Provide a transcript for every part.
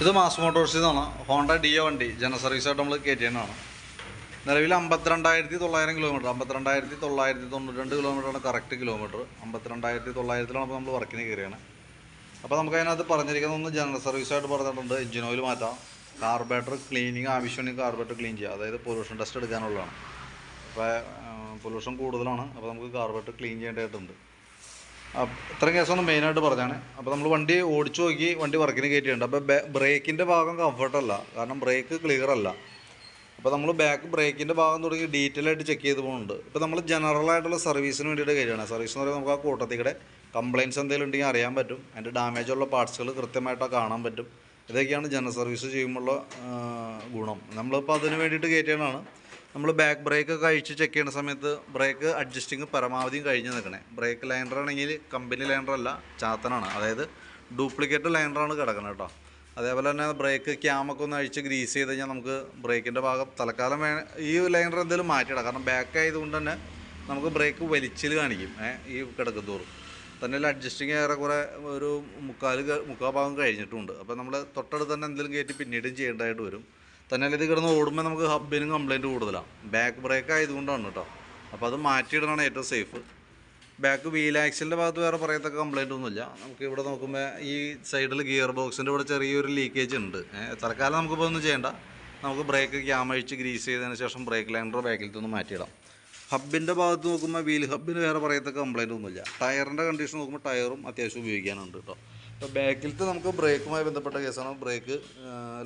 ഇത് മാസ് മോട്ടോഴ്സിൽ നിന്നാണ് Honda deo വണ്ടി. ജന സർവീസായിട്ട് നമ്മൾ എന്നാണ് നിലവിൽ അമ്പത്തിരണ്ടായിരത്തി തൊള്ളായിരം കിലോമീറ്റർ. അമ്പത്തിരണ്ടായിരത്തി തൊള്ളായിരത്തി തൊണ്ണൂറ്റി രണ്ട് കിലോമീറ്ററാണ് കറക്റ്റ് കിലോമീറ്റർ അമ്പത്തിരണ്ടായിരത്തി തൊള്ളായിരത്തിലാണ് അപ്പോൾ നമ്മൾ വർക്കിന് കയറിയാണ് അപ്പോൾ നമുക്ക് അതിനകത്ത് പറഞ്ഞിരിക്കുന്ന ഒന്ന് ജനറൽ സർവീസായിട്ട് പറഞ്ഞിട്ടുണ്ട്. എഞ്ചിൻ ഓയിൽ മാറ്റാം. കാർബേറ്റർ ക്ലീനിങ് ആവശ്യമുണ്ടെങ്കിൽ കാർബേറ്റർ ക്ലീൻ ചെയ്യുക അതായത് പൊല്യൂഷൻ ടെസ്റ്റ് എടുക്കാനുള്ളതാണ്. അപ്പോൾ പൊല്യൂഷൻ കൂടുതലാണ്. അപ്പോൾ നമുക്ക് കാർബേറ്റർ ക്ലീൻ ചെയ്യേണ്ടതായിട്ടുണ്ട്. ഇത്രയും കേസാണ് മെയിനായിട്ട് പറഞ്ഞാണ് അപ്പോൾ നമ്മൾ വണ്ടി ഓടിച്ചു നോക്കി വണ്ടി വർക്കിന് കയറ്റിയിട്ടുണ്ട്. അപ്പോൾ ബ്രേക്കിന്റെ ഭാഗം കംഫർട്ടല്ല കാരണം ബ്രേക്ക് ക്ലിയർ അല്ല. അപ്പോൾ നമ്മൾ ബാക്ക് ബ്രേക്കിന്റെ ഭാഗം തുടങ്ങി ഡീറ്റെയിൽ ആയിട്ട് ചെക്ക് ചെയ്ത് പോകുന്നുണ്ട് ഇപ്പോൾ നമ്മൾ ജനറൽ ആയിട്ടുള്ള സർവീസിന് വേണ്ടിയിട്ട് കയറിയാണ് സർവീസ് എന്ന് പറയുമ്പോൾ നമുക്ക് ആ കൂട്ടത്തിക്കടെ കംപ്ലയിൻസ് എന്തെങ്കിലും ഉണ്ടെങ്കിൽ അറിയാൻ പറ്റും. അതിന്റെ ഡാമേജ് ഉള്ള പാർട്സുകൾ കൃത്യമായിട്ട് കാണാൻ പറ്റും. ഇതൊക്കെയാണ് ജനറൽ സർവീസ് ചെയ്യുമ്പോഴുള്ള ഗുണം. നമ്മളിപ്പോൾ അതിന് വേണ്ടിയിട്ട് കയറ്റിയതാണ്. നമ്മൾ ബാക്ക് ബ്രേക്ക് ഒക്കെ അഴിച്ച് ചെക്ക് ചെയ്യുന്ന സമയത്ത് ബ്രേക്ക് അഡ്ജസ്റ്റിങ് പരമാവധി കഴിഞ്ഞ് നിൽക്കണേ. ബ്രേക്ക് ലൈനർ ആണെങ്കിൽ കമ്പനി ലൈനർ അല്ല ചാത്തനാണ്. അതായത് ഡ്യൂപ്ലിക്കേറ്റ് ലൈനറാണ് കിടക്കുന്നത് കേട്ടോ. അതേപോലെ തന്നെ ബ്രേക്ക് ക്യാമൊക്കെ ഒന്ന് അഴിച്ച് ഗ്രീസ് ചെയ്ത് കഴിഞ്ഞാൽ നമുക്ക് ബ്രേക്കിന്റെ ഭാഗം തൽക്കാലം വേ ഈ ലൈനർ എന്തെങ്കിലും മാറ്റിയിടാം. കാരണം ബാക്ക് ആയതുകൊണ്ട് തന്നെ നമുക്ക് ബ്രേക്ക് വലിച്ചിൽ കാണിക്കും. ഈ കിടക്കുന്നതോറും തന്നെ അഡ്ജസ്റ്റിങ് ഏറെക്കുറെ ഒരു മുക്കാൽ മുക്കാൽ ഭാഗം കഴിഞ്ഞിട്ടുണ്ട്. അപ്പോൾ നമ്മൾ തൊട്ടടുത്ത് തന്നെ എന്തെങ്കിലും കയറ്റി പിന്നീടും ചെയ്യേണ്ടതായിട്ട് വരും. തന്നെ ഇത് കിടന്ന് ഓടുമ്പോൾ നമുക്ക് ഹബിനും കംപ്ലൈന്റ് കൂടുതലാണ് ബാക്ക് ബ്രേക്ക് ആയതുകൊണ്ടാണ് കേട്ടോ. അപ്പോൾ അത് മാറ്റിയിടണമാണ് ഏറ്റവും സേഫ് ബാക്ക് വീൽ ആക്സിലിന്റെ ഭാഗത്ത് വേറെ പറയത്തക്ക കംപ്ലൈന്റ് ഒന്നുമില്ല. നമുക്ക് ഇവിടെ നോക്കുമ്പോൾ ഈ സൈഡിൽ ഗിയർ ബോക്സിന്റെ ഇവിടെ ചെറിയൊരു ലീക്കേജ് ഉണ്ട്. തൽക്കാലം നമുക്കിപ്പോൾ ഒന്നും ചെയ്യേണ്ട. നമുക്ക് ബ്രേക്ക് ക്യാം അഴിച്ച് ഗ്രീസ് ചെയ്തതിന് ശേഷം ബ്രേക്ക് ലൈൻഡർ ബാക്കിലത്തെ ഒന്ന് മാറ്റിയിടാം. ഹബിന്റെ ഭാഗത്ത് നോക്കുമ്പോൾ വീൽ ഹബിന് വേറെ പറയത്തക്ക കംപ്ലൈന്റ് ഒന്നുമില്ല. ടയറിന്റെ കണ്ടീഷൻ നോക്കുമ്പോൾ ടയറും അത്യാവശ്യം ഉപയോഗിക്കാനുണ്ട് കേട്ടോ. അപ്പോൾ ബാക്കിലത്തെ നമുക്ക് ബ്രേക്കുമായി ബന്ധപ്പെട്ട കേസാണ്. ബ്രേക്ക്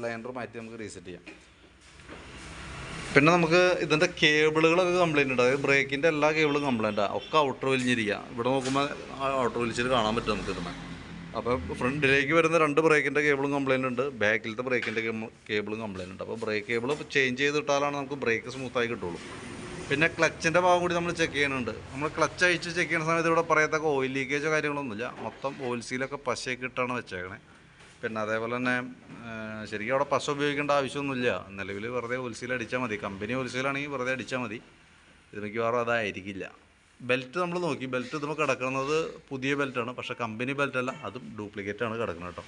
ലൈനർ മാറ്റി നമുക്ക് റീസെറ്റ് ചെയ്യാം. പിന്നെ നമുക്ക് ഇതിന്റെ കേബിളുകളൊക്കെ കംപ്ലൈന്റ് ഉണ്ട്. അതായത് ബ്രേക്കിന്റെ എല്ലാ കേബിളും കംപ്ലൈന്റാണ് ഒക്കെ ഔട്ടർ വലിഞ്ഞിരിക്കുക ഇവിടെ നോക്കുമ്പോൾ ഔട്ടർ വലിച്ചിട്ട് കാണാൻ പറ്റും നമുക്ക് ഇതിന്. അപ്പോൾ ഫ്രണ്ടിലേക്ക് വരുന്ന രണ്ട് ബ്രേക്കിന്റെ കേബിളും കംപ്ലൈന്റ് ഉണ്ട്. ബാക്കിലത്തെ ബ്രേക്കിന്റെ കേബിളും കംപ്ലൈന്റ് ഉണ്ട്. അപ്പോൾ ബ്രേക്ക് കേബിൾ ചേഞ്ച് ചെയ്ത് ഇട്ടാലാണ് നമുക്ക് ബ്രേക്ക് സ്മൂത്തായി കിട്ടുള്ളൂ. പിന്നെ ക്ലച്ചിന്റെ ഭാഗം കൂടി നമ്മൾ ചെക്ക് ചെയ്യുന്നുണ്ട്. നമ്മൾ ക്ലച്ച് അഴിച്ച് ചെക്ക് ചെയ്യുന്ന സമയത്ത് ഇവിടെ പറയത്തക്ക ഓയിൽ ലീക്കേജോ കാര്യങ്ങളൊന്നുമില്ല. മൊത്തം ഓയിൽ സീലൊക്കെ പശയൊക്കെ ഇട്ടാണ് വെച്ചേക്കണേ. പിന്നെ അതേപോലെ തന്നെ ശരിക്കും അവിടെ പശ ഉപയോഗിക്കേണ്ട ആവശ്യമൊന്നുമില്ല. നിലവിൽ വെറുതെ ഓയിൽ സീൽ അടിച്ചാൽ മതി. കമ്പനി ഓയിൽ സീലാണെങ്കിൽ വെറുതെ അടിച്ചാൽ മതി. ഇത് മിക്കവാറും അതായിരിക്കില്ല. ബെൽറ്റ് നമ്മൾ നോക്കി. ബെൽറ്റ് ഇതുമ്പോൾ കിടക്കുന്നത് പുതിയ ബെൽറ്റാണ് പക്ഷേ കമ്പനി ബെൽറ്റല്ല അതും ഡ്യൂപ്ലിക്കേറ്റാണ് കിടക്കുന്നത് കേട്ടോ.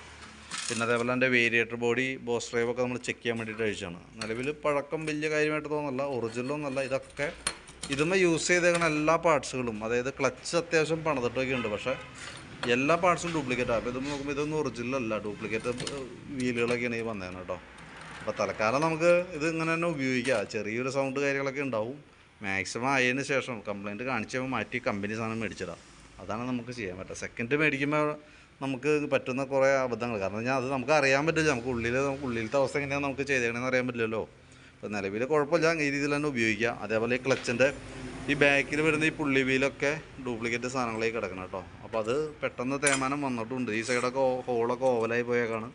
പിന്നെ അതേപോലെ എന്റെ വേരിയേറ്റർ ബോഡി ബോസ് ഡ്രൈവ് ഒക്കെ നമ്മൾ ചെക്ക് ചെയ്യാൻ വേണ്ടിയിട്ട് അഴിച്ചാണ് നിലവിൽ പഴക്കം വലിയ കാര്യമായിട്ട് തോന്നല്ല ഒറിജിനലൊന്നല്ല ഇതൊക്കെ ഇതുമ്മ യൂസ് ചെയ്തേക്കുന്ന എല്ലാ പാർട്സുകളും അതായത് ക്ലച്ച് അത്യാവശ്യം പണിതിട്ടൊക്കെ ഉണ്ട് പക്ഷേ എല്ലാ പാർട്സും ഡ്യൂപ്ലിക്കേറ്റ് അപ്പോൾ ഇത് നോക്കുമ്പോൾ ഇതൊന്നും ഒറിജിനൽ അല്ല. ഡ്യൂപ്ലിക്കേറ്റ് വീലുകളൊക്കെയാണ് ഈ വന്നേന്ന് കേട്ടോ. അപ്പോൾ തൽക്കാലം നമുക്ക് ഇത് ഇങ്ങനെ തന്നെ ഉപയോഗിക്കാം. ചെറിയൊരു സൗണ്ട് കാര്യങ്ങളൊക്കെ ഉണ്ടാവും. മാക്സിമം ആയതിന് ശേഷം കംപ്ലയിന്റ് കാണിച്ച് മാറ്റി കമ്പനി സാധനം മേടിച്ചിടാം അതാണ് നമുക്ക് ചെയ്യാൻ പറ്റുക. സെക്കൻഡ് മേടിക്കുമ്പോൾ നമുക്ക് പറ്റുന്ന കുറേ അബദ്ധങ്ങൾ. കാരണം ഞാൻ അത് നമുക്ക് അറിയാൻ പറ്റില്ല. നമുക്ക് ഉള്ളിൽ നമുക്ക് ഉള്ളിലത്തെ അവസ്ഥ എങ്ങനെയാണ് നമുക്ക് ചെയ്തേക്കണമെന്ന് അറിയാൻ പറ്റില്ലല്ലോ. അപ്പോൾ നിലവിൽ കുഴപ്പമില്ല. ഈ രീതിയിൽ തന്നെ ഉപയോഗിക്കുക. അതേപോലെ ഈ ക്ലച്ചിന്റെ ഈ ബാക്കിൽ വരുന്ന ഈ പുള്ളി വീലൊക്കെ ഡ്യൂപ്ലിക്കേറ്റ് സാധനങ്ങളായി കിടക്കണം കേട്ടോ. അപ്പോൾ അത് പെട്ടെന്ന് തേമാനം വന്നിട്ടുണ്ട്. ഈ സൈഡൊക്കെ ഹോളൊക്കെ ഓവലായി പോയേക്കാണ്.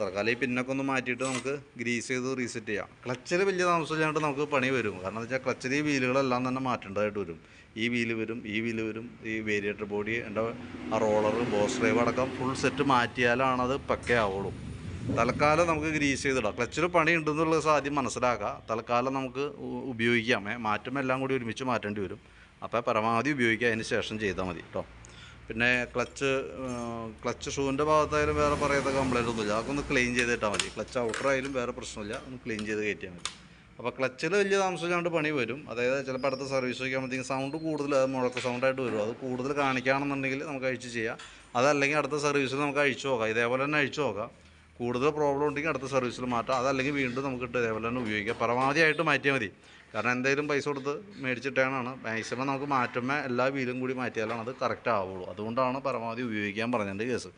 തൽക്കാലം ഈ പിന്നൊക്കെ ഒന്ന് മാറ്റിയിട്ട് നമുക്ക് ഗ്രീസ് ചെയ്ത് റീസെറ്റ് ചെയ്യാം. ക്ലച്ചിൽ വലിയ താമസമില്ലാണ്ട് നമുക്ക് പണി വരും. കാരണം എന്ന് വെച്ചാൽ ക്ലച്ചിൽ ഈ വീലുകളെല്ലാം തന്നെ മാറ്റേണ്ടതായിട്ട് വരും. ഈ വീൽ വരും ഈ വീൽ വരും ഈ വേരിയേറ്റർ ബോഡി എന്റെ ആ റോളർ ബോസ് ഡ്രൈവ് അടക്കം ഫുൾ സെറ്റ് മാറ്റിയാലാണത് പക്കയാവുള്ളൂ തൽക്കാലം നമുക്ക് ഗ്രീസ് ചെയ്തിടാം. ക്ലച്ചിൽ പണി ഉണ്ടെന്നുള്ളത് ആദ്യം മനസ്സിലാക്കുക. തൽക്കാലം നമുക്ക് ഉപയോഗിക്കാമേ മാറ്റുമ്പോൾ എല്ലാം കൂടി ഒരുമിച്ച് മാറ്റേണ്ടി വരും. അപ്പോൾ പരമാവധി ഉപയോഗിക്കുക. അതിന് ശേഷം ചെയ്താൽ മതി. കേട്ടോ പിന്നെ ക്ലച്ച് ക്ലച്ച് ഷൂവിന്റെ ഭാഗത്തായാലും വേറെ പറയാത്ത കംപ്ലൈന്റ് ഒന്നുമില്ല. അതൊക്കെ ഒന്ന് ക്ലീൻ ചെയ്തിട്ടാൽ മതി. ക്ലച്ച് ഔട്ടർ ആയാലും വേറെ പ്രശ്നമില്ല. ഒന്ന് ക്ലീൻ ചെയ്ത് കയറ്റിയാൽ മതി. അപ്പോൾ ക്ലച്ചിൽ വലിയ താമസമില്ലാണ്ട് പണി വരും. അതായത് ചിലപ്പോൾ അടുത്ത സർവീസ് വയ്ക്കുമ്പോഴത്തേക്കും സൗണ്ട് കൂടുതൽ അത് മുഴക്ക സൗണ്ടായിട്ട് വരും. അത് കൂടുതൽ കാണിക്കുകയാണെന്നുണ്ടെങ്കിൽ നമുക്ക് അഴിച്ച് ചെയ്യാം. അതല്ലെങ്കിൽ അടുത്ത സർവീസിൽ നമുക്ക് അഴിച്ചു നോക്കാം. ഇതേപോലെ തന്നെ അഴിച്ചു നോക്കാം. കൂടുതൽ പ്രോബ്ലം ഉണ്ടെങ്കിൽ അടുത്ത സർവീസിൽ മാറ്റാം. അതല്ലെങ്കിൽ വീണ്ടും നമുക്ക് ഇതേപോലെ തന്നെ ഉപയോഗിക്കാം. പരമാവധിയായിട്ട് മാറ്റിയാൽ മതി. കാരണം എന്തെങ്കിലും പൈസ കൊടുത്ത് മേടിച്ചിട്ടാണ്. മാക്സിമം നമുക്ക് മാറ്റുമ്പോൾ എല്ലാ വീലും കൂടി മാറ്റിയാലാണ് അത് കറക്റ്റ് ആവുള്ളൂ. അതുകൊണ്ടാണ് പരമാവധി ഉപയോഗിക്കാൻ പറഞ്ഞതിന്റെ കേസ്.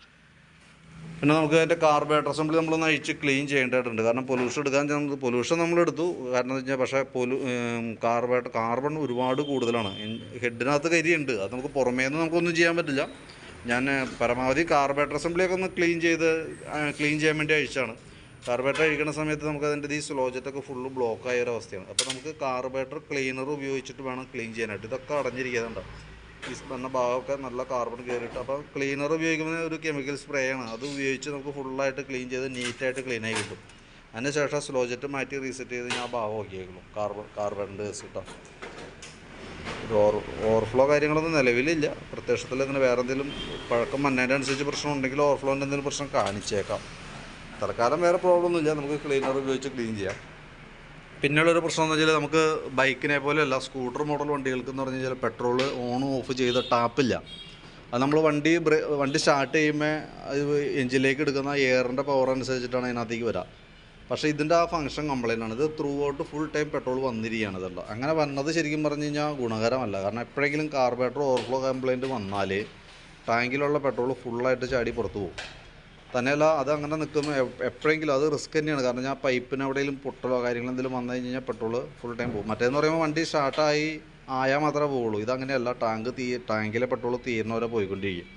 പിന്നെ നമുക്ക് അതിന്റെ കാർബേറ്റർ അസംബ്ലി നമ്മളൊന്ന് അഴിച്ച് ക്ലീൻ ചെയ്യേണ്ടതായിട്ടുണ്ട്. കാരണം പൊല്യൂഷൻ എടുക്കാൻ ചെന്നത് പൊല്യൂഷൻ നമ്മളെടുത്തു കാരണം എന്ന് വെച്ചാൽ പക്ഷേ പൊലു കാർബേറ്റർ കാർബൺ ഒരുപാട് കൂടുതലാണ്. ഹെഡിനകത്ത് കരിയുണ്ട്. അത് നമുക്ക് പുറമേ നിന്ന് നമുക്കൊന്നും ചെയ്യാൻ പറ്റില്ല. ഞാൻ പരമാവധി കാർബേറ്റർ അസംബ്ലിയൊക്കെ ഒന്ന് ക്ലീൻ ചെയ്ത് ക്ലീൻ ചെയ്യാൻ വേണ്ടി അഴിച്ചാണ് കാർബേറ്റർ അഴിക്കുന്ന സമയത്ത് നമുക്ക് അതിന്റെ ഈ സ്ലോജറ്റൊക്കെ ഫുള്ള് ബ്ലോക്ക് ആയ ഒരു അവസ്ഥയാണ്. അപ്പോൾ നമുക്ക് കാർബേറ്റർ ക്ലീനർ ഉപയോഗിച്ചിട്ട് വേണം ക്ലീൻ ചെയ്യാനായിട്ട്. ഇതൊക്കെ അടഞ്ഞിരിക്കുന്നുണ്ട്. ഈ വന്ന ഭാഗമൊക്കെ നല്ല കാർബൺ കയറിയിട്ട് അപ്പോൾ ക്ലീനർ ഉപയോഗിക്കുന്ന ഒരു കെമിക്കൽ സ്പ്രേ ആണ്. അത് ഉപയോഗിച്ച് നമുക്ക് ഫുള്ളായിട്ട് ക്ലീൻ ചെയ്ത് നീറ്റായിട്ട് ക്ലീൻ ആയി കിട്ടും. അതിന് ശേഷം സ്ലോജറ്റ് മാറ്റി റീസെറ്റ് ചെയ്ത് ഞാൻ ഭാഗം നോക്കിയേക്കുള്ളൂ കാർബൺ കാർബൺ ഡേസ് കേട്ടോ ഓവർ ഓവർഫ്ലോ കാര്യങ്ങളൊന്നും നിലവിലില്ല. പ്രത്യക്ഷത്തിൽ ഇങ്ങനെ വേറെ എന്തെങ്കിലും പഴക്കം മണ്ണേന്റെ അനുസരിച്ച് പ്രശ്നം ഉണ്ടെങ്കിൽ ഓവർഫ്ലോന്റെ എന്തെങ്കിലും പ്രശ്നം കാണിച്ചേക്കാം. തൽക്കാലം വേറെ പ്രോബ്ലം ഒന്നുമില്ല. നമുക്ക് ക്ലീനർ ഉപയോഗിച്ച് ക്ലീൻ ചെയ്യാം. പിന്നെയുള്ളൊരു പ്രശ്നം എന്ന് വെച്ചാൽ നമുക്ക് ബൈക്കിനെ പോലെയല്ല സ്കൂട്ടർ മോഡൽ വണ്ടികൾക്ക് എന്ന് പറഞ്ഞു കഴിഞ്ഞാൽ പെട്രോൾ ഓൺ ഓഫ് ചെയ്ത ടാപ്പില്ല അത് നമ്മൾ വണ്ടി വണ്ടി സ്റ്റാർട്ട് ചെയ്യുമ്പോൾ അത് എഞ്ചിലേക്ക് എടുക്കുന്ന എയറിന്റെ പവർ അനുസരിച്ചിട്ടാണ് അതിനകത്തേക്ക് വരിക പക്ഷേ ഇതിന്റെ ആ ഫംഗ്ഷൻ കംപ്ലൈന്റ് ആണ്. ഇത് throughout full time petrol വന്നിരിക്കുകയാണ് ഇതല്ല അങ്ങനെ വന്നത് ശരിക്കും പറഞ്ഞു കഴിഞ്ഞാൽ ഗുണകരമല്ല. കാരണം എപ്പോഴെങ്കിലും കാർബറേറ്റർ ഓവർഫ്ലോ കംപ്ലൈന്റ് വന്നാൽ ടാങ്കിലുള്ള പെട്രോൾ ഫുള്ളായിട്ട് ചാടി പുറത്തു പോകും. തന്നെയല്ല അത് അങ്ങനെ നിൽക്കുമ്പോൾ എപ്പോഴെങ്കിലും അത് റിസ്ക് തന്നെയാണ്. കാരണം ഞാൻ പൈപ്പിന് എവിടെയെങ്കിലും പൊട്ടലോ കാര്യങ്ങളോ എന്തെങ്കിലും വന്നു കഴിഞ്ഞ് കഴിഞ്ഞാൽ പെട്രോൾ ഫുൾ ടൈം പോകും. മറ്റേന്ന് പറയുമ്പോൾ വണ്ടി സ്റ്റാർട്ടായി ആയാൽ മാത്രമേ പോവുള്ളൂ. ഇതങ്ങനെയല്ല. ടാങ്ക് തീ ടാങ്കിലെ പെട്രോൾ തീരുന്നവരെ പോയിക്കൊണ്ടിരിക്കും.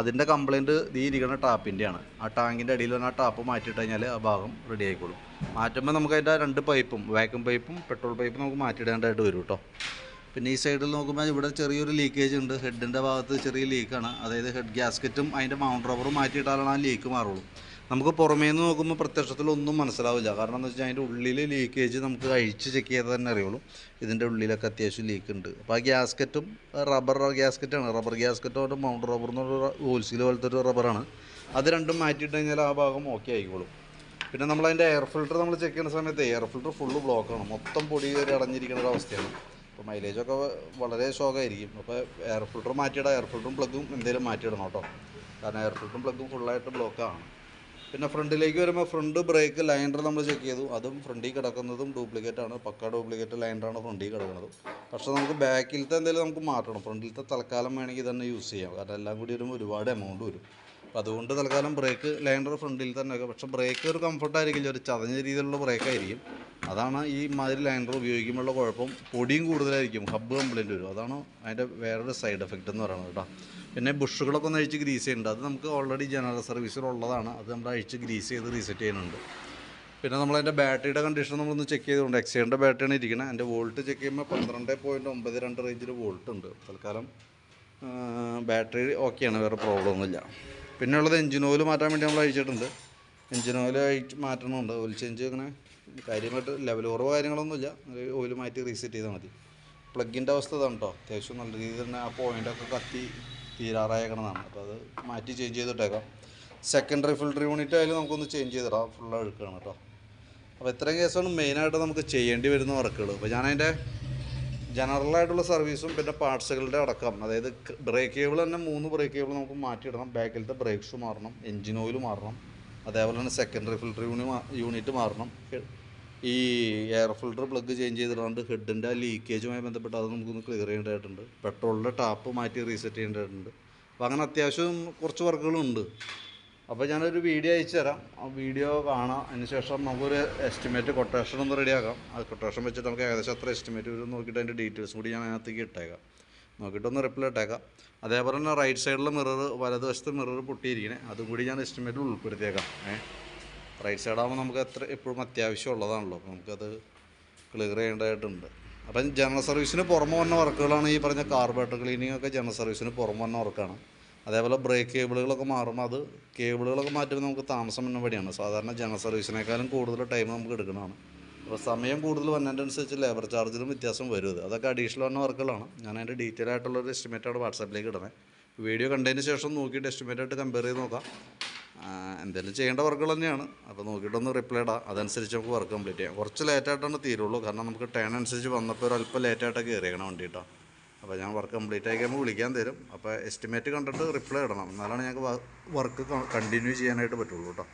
അതിന്റെ കംപ്ലയിന്റ് ഈ ഇരിക്കുന്ന ടാപ്പിന്റെയാണ് ആ ടാങ്കിന്റെ അടിയിൽ തന്നെ ആ ടാപ്പ് മാറ്റിയിട്ട് കഴിഞ്ഞാൽ ആ ഭാഗം റെഡി ആയിക്കോളും. മാറ്റുമ്പോൾ നമുക്ക് അതിന്റെ രണ്ട് പൈപ്പും വാക്യൂം പൈപ്പും പെട്രോൾ പൈപ്പും നമുക്ക് മാറ്റിയിടേണ്ടതായിട്ട് വരും കേട്ടോ പിന്നെ ഈ സൈഡിൽ നോക്കുമ്പോൾ ഇവിടെ ചെറിയൊരു ലീക്കേജ് ഉണ്ട്. ഹെഡിന്റെ ഭാഗത്ത് ചെറിയ ലീക്കാണ് അതായത് ഹെഡ് ഗ്യാസ്കറ്റും അതിന്റെ മൗണ്ട് റബ്ബറും മാറ്റിയിട്ടാലാണ് ആ ലീക്ക് മാറുള്ളൂ. നമുക്ക് പുറമേ നിന്ന് നോക്കുമ്പോൾ പ്രത്യക്ഷത്തിൽ ഒന്നും മനസ്സിലാവില്ല. കാരണം എന്താ വെച്ചാൽ അതിന്റെ ഉള്ളിൽ ലീക്കേജ് നമുക്ക് അഴിച്ച് ചെക്ക് ചെയ്താൽ തന്നെ അറിയുള്ളൂ. ഇതിന്റെ ഉള്ളിലൊക്കെ അത്യാവശ്യം ലീക്ക് ഉണ്ട്. അപ്പോൾ ആ ഗ്യാസ്കറ്റും റബ്ബർ ഗ്യാസ്കറ്റാണ് റബ്ബർ ഗ്യാസ്കറ്റോടെ മൗണ്ട് റബ്ബർ എന്ന് പറഞ്ഞ ഹോൾസെയിൽ പോലത്തെ ഒരു റബ്ബറാണ് അത് രണ്ടും മാറ്റിയിട്ട് കഴിഞ്ഞാൽ ആ ഭാഗം ഓക്കെ ആയിക്കോളും. പിന്നെ നമ്മൾ അതിന്റെ എയർ ഫിൽറ്റർ നമ്മൾ ചെക്ക് ചെയ്യുന്ന സമയത്ത് എയർ ഫിൽറ്റർ ഫുള്ള് ബ്ലോക്കാണ് മൊത്തം പൊടി കയറി അടഞ്ഞിരിക്കുന്ന ഒരു അവസ്ഥയാണ്. അപ്പോൾ മൈലേജൊക്കെ വളരെ ശോകമായിരിക്കും അപ്പോൾ എയർ ഫിൽറ്റർ മാറ്റിയിടാം എയർ ഫിൽറ്ററും പ്ലഗും എന്തെങ്കിലും മാറ്റിയിടണം കേട്ടോ. കാരണം എയർ ഫിൽറ്ററും പ്ലഗും ഫുള്ളായിട്ട് ബ്ലോക്കാണ് പിന്നെ ഫ്രണ്ടിലേക്ക് വരുമ്പോൾ ഫ്രണ്ട് ബ്രേക്ക് ലൈനർ നമ്മൾ ചെക്ക് ചെയ്തു. അതും ഫ്രണ്ടിൽ കിടക്കുന്നതും ഡ്യൂപ്ലിക്കേറ്റ് ആണ്. പക്ക ഡ്യൂപ്ലിക്കേറ്റ് ലൈൻഡറാണ് ഫ്രണ്ടിൽ കിടക്കുന്നത് പക്ഷേ നമുക്ക് ബാക്കിലത്തെ എന്തെങ്കിലും നമുക്ക് മാറ്റണം. ഫ്രണ്ടിലത്തെ തൽക്കാലം വേണമെങ്കിൽ തന്നെ യൂസ് ചെയ്യാം. കാരണം എല്ലാം കൂടി വരുമ്പോൾ ഒരുപാട് എമൗണ്ട് വരും. അപ്പോൾ അതുകൊണ്ട് തൽക്കാലം ബ്രേക്ക് ലൈൻഡർ ഫ്രണ്ടിൽ തന്നെ വെക്കാം. പക്ഷേ ബ്രേക്ക് ഒരു കംഫർട്ട് ആയിരിക്കില്ല. ഒരു ചതഞ്ഞ രീതിയിലുള്ള ബ്രേക്കായിരിക്കും അതാണ് ഈ മാതിരി ലൈൻഡർ ഉപയോഗിക്കുമ്പോഴുള്ള കുഴപ്പം. പൊടിയും കൂടുതലായിരിക്കും. ഹബ്ബ് കംപ്ലൈന്റ് വരും. അതാണ് അതിന്റെ വേറൊരു സൈഡ് എഫക്റ്റ് എന്ന് പറയുന്നത് കേട്ടോ. പിന്നെ ബുഷുകളൊക്കെ ഒന്ന് അഴിച്ച് ഗ്രീസ് ചെയ്യുന്നുണ്ട്. അത് നമുക്ക് ഓൾറെഡി ജനറൽ സർവീസിലുള്ളതാണ് അത് നമ്മൾ അഴിച്ച് ഗ്രീസ് ചെയ്ത് റീസെറ്റ് ചെയ്യുന്നുണ്ട്. പിന്നെ നമ്മൾ അതിന്റെ ബാറ്ററിയുടെ കണ്ടീഷൻ നമ്മളൊന്ന് ചെക്ക് ചെയ്തുകൊണ്ട് എക്സൈന്റെ ബാറ്ററിയാണ് ഇരിക്കുന്നത് അതിന്റെ വോൾട്ട് ചെക്ക് ചെയ്യുമ്പോൾ പന്ത്രണ്ട് പോയിന്റ് ഒമ്പത് രണ്ട് റേഞ്ചിൽ വോൾട്ട് ഉണ്ട്. തൽക്കാലം ബാറ്ററി ഓക്കെയാണ് വേറെ പ്രോബ്ലം ഒന്നുമില്ല. പിന്നെ ഉള്ളത് എഞ്ചിൻ ഓയിൽ മാറ്റാൻ വേണ്ടി നമ്മൾ അഴിച്ചിട്ടുണ്ട്. എഞ്ചിൻ ഓയിൽ അഴിച്ച് മാറ്റണമുണ്ട്. ഓയിൽ ചേഞ്ച് അങ്ങനെ കാര്യമായിട്ട് ലെവൽ കുറവ് കാര്യങ്ങളൊന്നുമില്ല ഓയിൽ മാറ്റി റീസെറ്റ് ചെയ്താൽ മതി. പ്ലഗിന്റെ അവസ്ഥ ഇതാണ് കേട്ടോ അത്യാവശ്യം നല്ല രീതിയിൽ തന്നെ ആ പോയിന്റൊക്കെ കത്തി തീരാറായേക്കണതാണ്. അപ്പോൾ അത് മാറ്റി ചേഞ്ച് ചെയ്തിട്ടേക്കാം. സെക്കൻഡറി ഫിൽട്ടർ യൂണിറ്റ് ആയാലും നമുക്കൊന്ന് ചേഞ്ച് ചെയ്തിടാം. ഫുൾ അഴുക്കാണ് കേട്ടോ അപ്പോൾ ഇത്രയും കേസാണ് മെയിനായിട്ട് നമുക്ക് ചെയ്യേണ്ടി വരുന്ന വർക്കുകൾ അപ്പോൾ ഞാനതിന്റെ ജനറലായിട്ടുള്ള സർവീസും പിന്നെ പാർട്സുകളുടെ അടക്കം. അതായത് ബ്രേക്ക് കേബിൾ തന്നെ മൂന്ന് ബ്രേക്ക് കേബിൾ നമുക്ക് മാറ്റിയിടണം. ബാക്കിലത്തെ ബ്രേക്ക് ഷൂ മാറണം. എൻജിൻ ഓയിൽ മാറണം. അതേപോലെ തന്നെ സെക്കൻഡറി യൂണി യൂണിറ്റ് മാറണം. ഈ എയർ ഫിൽട്ടർ പ്ലഗ് ചേഞ്ച് ചെയ്തിടാണ്ട് ഹെഡിന്റെ ലീക്കേജുമായി ബന്ധപ്പെട്ട് അത് നമുക്കൊന്ന് ക്ലിയർ ചെയ്യേണ്ടതായിട്ടുണ്ട്. പെട്രോളിന്റെ ടാപ്പ് മാറ്റി റീസെറ്റ് ചെയ്യേണ്ടതായിട്ടുണ്ട്. അപ്പോൾ അങ്ങനെ അത്യാവശ്യം കുറച്ച് വർക്കുകളുണ്ട് അപ്പോൾ ഞാനൊരു വീഡിയോ അയച്ചു തരാം. ആ വീഡിയോ കാണാം. അതിന് ശേഷം നമുക്കൊരു എസ്റ്റിമേറ്റ് കൊട്ടേഷൻ ഒന്ന് റെഡിയാക്കാം ആ കൊട്ടേഷൻ വെച്ചിട്ട് നമുക്ക് ഏകദേശം അത്ര എസ്റ്റിമേറ്റ് വരും നോക്കിയിട്ട് അതിന്റെ ഡീറ്റെയിൽസ് കൂടി ഞാൻ അതിനകത്തേക്ക് ഇട്ടേക്കാം. നോക്കിയിട്ടൊന്ന് റിപ്ലൈ ഇട്ടേക്കാം. അതേപോലെ തന്നെ റൈറ്റ് സൈഡിലെ മിറർ വലതുവശത്തെ മിറർ പൊട്ടിയിരിക്കണേ. അതും കൂടി ഞാൻ എസ്റ്റിമേറ്റിൽ ഉൾപ്പെടുത്തിയേക്കാം. ഏഹ് റൈറ്റ് സൈഡാകുമ്പോൾ നമുക്ക് എത്ര എപ്പോഴും അത്യാവശ്യം ഉള്ളതാണല്ലോ. അപ്പോൾ നമുക്കത് ക്ലിയർ ചെയ്യേണ്ടതായിട്ടുണ്ട്. അപ്പം ജനറൽ സർവീസിന് പുറമെ വന്ന വർക്കുകളാണ് ഈ പറഞ്ഞ കാർബേറ്റർ ക്ലീനിങ് ഒക്കെ ജനറൽ സർവീസിന് പുറമെ വന്ന വർക്കാണ് അതേപോലെ ബ്രേക്ക് കേബിളുകളൊക്കെ മാറും അത് കേബിളുകളൊക്കെ മാറ്റുമ്പോൾ നമുക്ക് താമസം എന്ന പടിയാണ് സാധാരണ ജനറൽ സർവീസിനേക്കാളും കൂടുതൽ ടൈം നമുക്ക് എടുക്കുന്നതാണ്. അപ്പോൾ സമയം കൂടുതൽ വന്നതിനനുസരിച്ച് ലേബർ ചാർജിലും വ്യത്യാസം വരും അതൊക്കെ അഡീഷണൽ വന്ന വർക്കുകളാണ് ഞാൻ അതിന്റെ ഡീറ്റെയിൽ ആയിട്ടുള്ള ഒരു എസ്റ്റിമേറ്റ് ആണ് വാട്സാപ്പിലേക്ക് ഇടണേ. വീഡിയോ കണ്ടതിന് ശേഷം നോക്കിയിട്ട് എസ്റ്റിമേറ്റ് ആയിട്ട് കമ്പയർ ചെയ്ത് നോക്കാം. എന്തെങ്കിലും ചെയ്യേണ്ട വർക്കുകൾ തന്നെയാണ്. അപ്പോൾ നോക്കിയിട്ടൊന്ന് റിപ്ലൈ ഇടാം. അതനുസരിച്ച് നമുക്ക് വർക്ക് കംപ്ലീറ്റ് ചെയ്യാം. കുറച്ച് ലേറ്റായിട്ടാണ് തീരുള്ളൂ. കാരണം നമുക്ക് ടേൺ അനുസരിച്ച് വന്നപ്പോൾ ഒരു അല്പം ലേറ്റായിട്ടൊക്കെ കയറിയേക്കണം വണ്ടി കേട്ടോ അപ്പോൾ ഞാൻ വർക്ക് കംപ്ലീറ്റ് ആയി കഴിയുമ്പോൾ വിളിക്കാൻ തരും. അപ്പോൾ എസ്റ്റിമേറ്റ് കണ്ടിട്ട് റിപ്ലൈ ഇടണം. എന്നാലാണ് ഞങ്ങൾക്ക് വർക്ക് കണ്ടിന്യൂ ചെയ്യാനായിട്ട് പറ്റുള്ളൂ കേട്ടോ